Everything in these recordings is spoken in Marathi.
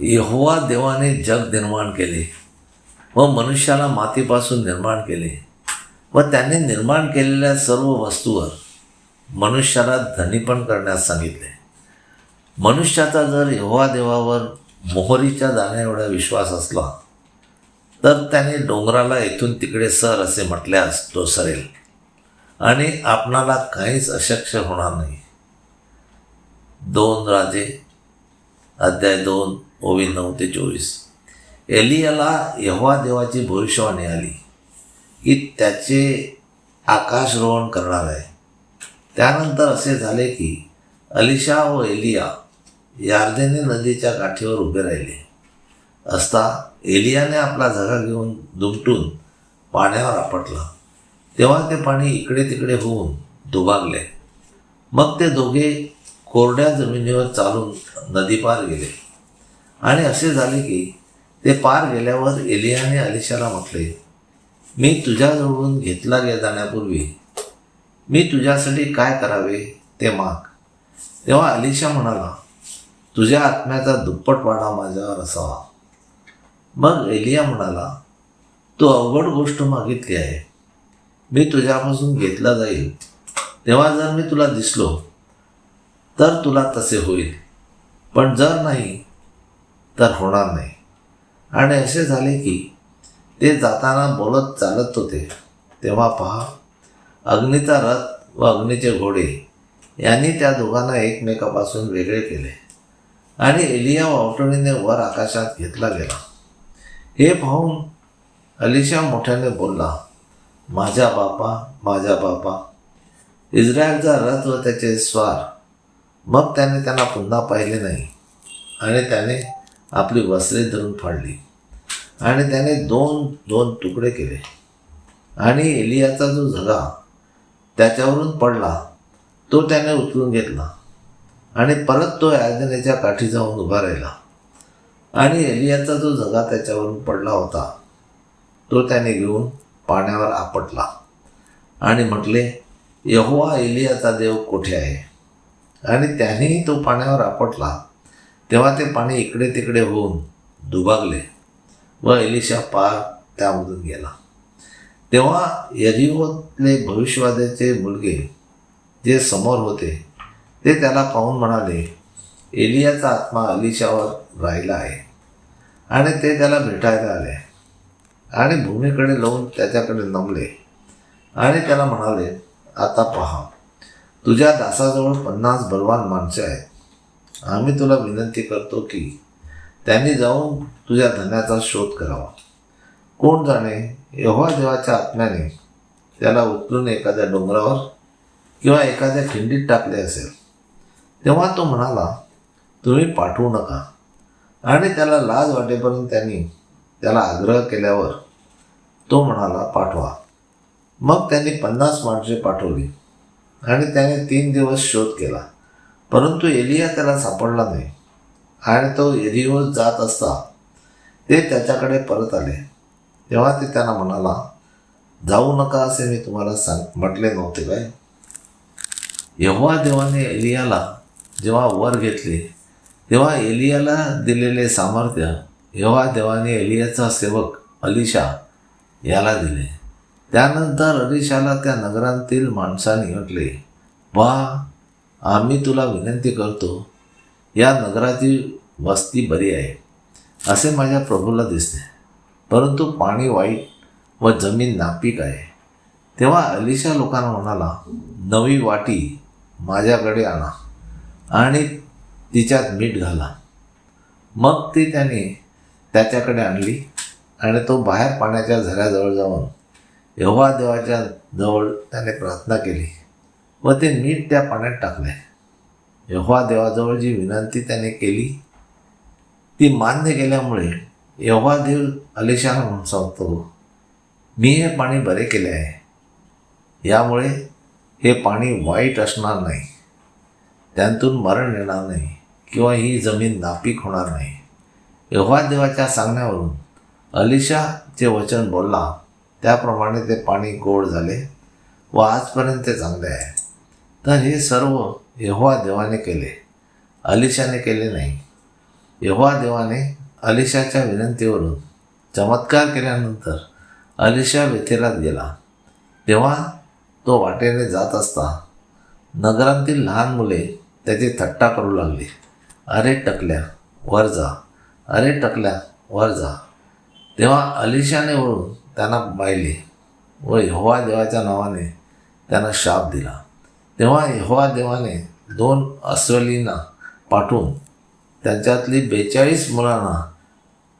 यहोवा देवाने जग निर्माण केले. व मनुष्याला मातीपासून निर्माण केले. व त्याने निर्माण केलेल्या सर्व वस्तूवर मनुष्याला धनी पण करण्यास सांगितले. मनुष्याचा जर यहोवा देवावर मोहरीच्या दाण्या एवढा विश्वास असला तर त्याने डोंगराला इथून तिकडे सर असे म्हटल्यास तो सरेल. आणि आपणाला काहीच अशक्य होणार नाही. दोन राजे अध्याय दोन ओवी नऊ ते चोवीस. एलियाला यहोवा देवाची भविष्यवाणी आली की त्याचे आकाशरोहण करणार आहे. त्यानंतर असे झाले की अलिशा व एलिया यार्देने नदीच्या काठीवर उभे राहिले. असता एलियाने आपला झगा घेऊन दुमटून पाण्यावर आपटला. तेव्हा ते पाणी इकडे तिकडे होऊन दुभागले. मग ते दोघे कोरड्या जमिनीवर चालून नदीपार गेले. आणि असे झाले की ते पार गेल्यावर एलियाने अलिशाला म्हटले मी तुझ्याजवळून घेतला गे जाण्यापूर्वी मी तुझ्यासाठी काय करावे ते माग. तेव्हा अलिशा म्हणाला तुझ्या आत्म्याचा दुप्पट वाडा माझ्यावर असावा. मग एलिया म्हणाला तू अवघड गोष्ट मागितली आहे. मी तुझ्यापासून घेतला जाईल. तेव्हा जर मी तुला दिसलो तर तुला तसे होईल. पण जर नाही तर होणार नाही. आणि असे झाले की ते जाताना बोलत चालत होते. तेव्हा पहा अग्नीचा रथ व अग्नीचे घोडे यांनी त्या दोघांना एकमेकापासून वेगळे केले. आणि एलिया वावटणीने वर आकाशात घेतला गेला. हे पाहून अलिशा मोठ्याने बोलला माझ्या बापा माझ्या बापा इस्रायलचा रथ व त्याचे स्वार. मग त्याने त्यांना पुन्हा पाहिले नाही. आणि त्याने आपली वस्त्रे धरून फाडली. आणि त्याने दोन दोन तुकडे केले. आणि एलियाचा जो झगा त्याच्यावरून पडला तो त्याने उचलून घेतला. आणि परत तो याजनेच्या काठी जाऊन उभा राहिला. आणि एलियाचा जो झगा त्याच्यावरून पडला होता तो त्याने घेऊन पाण्यावर आपटला. आणि म्हटले यहोवा एलियाचा देव कोठे आहे? आणि त्यानेही तो पाण्यावर आपटला. तेव्हा ते पाणी इकडे तिकडे होऊन दुभागले व एलिशा पार त्यामधून गेला. तेव्हा यरिओतले भविष्यवाद्याचे मुलगे जे समोर होते ते त्याला पाहून म्हणाले एलियाचा आत्मा अलिशावर राहिला आहे. आणि ते त्याला भेटायला आले आणि भूमीकडे लावून त्याच्याकडे नमले आणि त्याला म्हणाले आता पहा तुझ्या दासाजवळ पन्नास बलवान माणसे आहेत. आम्ही तुला विनंती करतो की त्यांनी जाऊन तुझ्या धन्याचा शोध करावा. कोण जाणे? एव्हा देवाच्या आत्म्याने त्याला उचलून एखाद्या डोंगरावर किंवा एखाद्या खिंडीत टाकले असेल. तेव्हा तो म्हणाला तुम्ही पाठवू नका. आणि त्याला लाज वाटेपर्यंत त्यांनी त्याला आग्रह केल्यावर तो म्हणाला पाठवा. मग त्यांनी पन्नास माणसे पाठवली आणि त्याने तीन दिवस शोध केला. परंतु एलिया त्याला सापडला नाही. आणि तो एरिओ जात असता ते त्याच्याकडे परत आले. तेव्हा ते त्यांना म्हणाला जाऊ नका असे मी तुम्हाला सांग म्हटले नव्हते काय? यव्हा देवाने एलियाला जेव्हा वर घेतले तेव्हा एलियाला दिलेले सामर्थ्य यव्हा देवाने एलियाचा सेवक अलिशा याला दिले. त्यानंतर अलिशाला त्या नगरांतील माणसांनी म्हटले वा आम्ही तुला विनंती करतो या नगराची वस्ती बरी आहे असे माझ्या प्रभूला दिसते. परंतु पाणी वाईट व जमीन नापीक आहे. तेव्हा अलिशा लोकांना म्हणाला नवी वाटी माझ्याकडे आणा आणि तिच्यात मीठ घाला. मग ती त्याने त्याच्याकडे आणली आणि तो बाहेर पाण्याच्या झऱ्याजवळ जाऊन यहोवा देवाच्या जवळ त्याने प्रार्थना केली. व ते मीठ त्या पाण्यात टाकले यहोवा देवाजवळ जी विनंती त्याने केली ती मान्य केल्यामुळे यहोवा देव अलिशान म्हणून सांगतो मी हे पाणी बरे केले आहे. यामुळे हे पाणी वाईट असणार नाही. त्यांतून मरण येणार नाही किंवा ही जमीन नापीक होणार नाही. यहोवा देवाच्या सांगण्यावरून अलिशा जे वचन बोलला त्याप्रमाणे ते पाणी गोड झाले व आजपर्यंत ते चांगले आहे. तर हे सर्व यहोवा देवाने केले. अलिशाने केले नाही. यहोवा देवाने अलिशाच्या विनंतीवरून चमत्कार केल्यानंतर अलिशा वेथेलात गेला. तेव्हा तो वाटेने जात असता नगरांतील लहान मुले त्याची थट्टा करू लागली. अरे टकल्या वर जा. अरे टकल्या वर जा. तेव्हा अलिशाने वळून त्यांना पाहिले व यहोवा देवाच्या नावाने त्यांना शाप दिला. तेव्हा यहोवा देवाने दोन अस्वलींना पाठवून त्यांच्यातली बेचाळीस मुलांना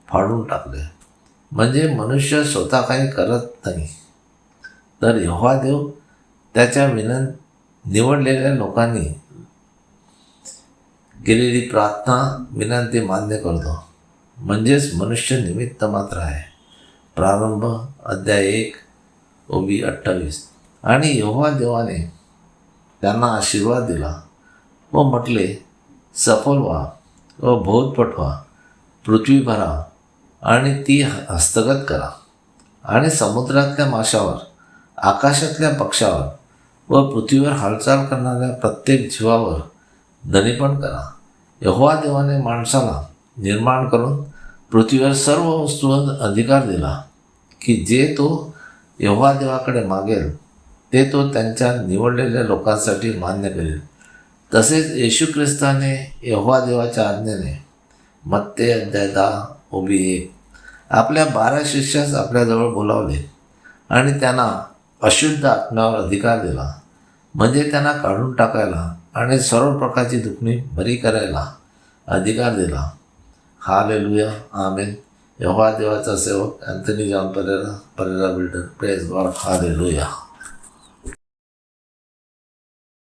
फाडून टाकले. म्हणजे मनुष्य स्वतः काही करत नाही. तर यहोवा देव त्याच्या विनं निवडलेल्या लोकांनी केलेली प्रार्थना विनंती मान्य करतो. म्हणजेच मनुष्य निमित्त मात्र आहे. प्रारंभ अध्याय एक ओबी अठ्ठावीस. आणि यहोवा देवाने त्यांना आशीर्वाद दिला. व म्हटले सफल व्हा व बहुतपट व्हा. पृथ्वी भरा आणि ती हस्तगत करा. आणि समुद्रातल्या माशावर आकाशातल्या पक्षावर व पृथ्वीवर हालचाल करणाऱ्या प्रत्येक जीवावर धनीपण करा. यहोवा देवाने माणसाला निर्माण करून पृथ्वीवर सर्व वस्तूंवर अधिकार दिला की जे तो यहोवा देवाकडे मागेल ते तो त्यांच्या निवडलेल्या लोकांसाठी मान्य करेल. तसेच येशू ख्रिस्ताने यहोवा देवाच्या आज्ञेने मत्ते अध्याय दहा उभी एक. आपल्या बारा शिष्यास आपल्याजवळ बोलावले आणि त्यांना अशुद्ध आत्म्यावर अधिकार दिला. म्हणजे त्यांना काढून टाकायला आणि सर्व प्रकारची दुखणी बरी करायला अधिकार दिला. हा लेलुया आमेन. यहोवा देवाचा सेवक Anthony John Pereira Pereira builder. Praise God hallelujah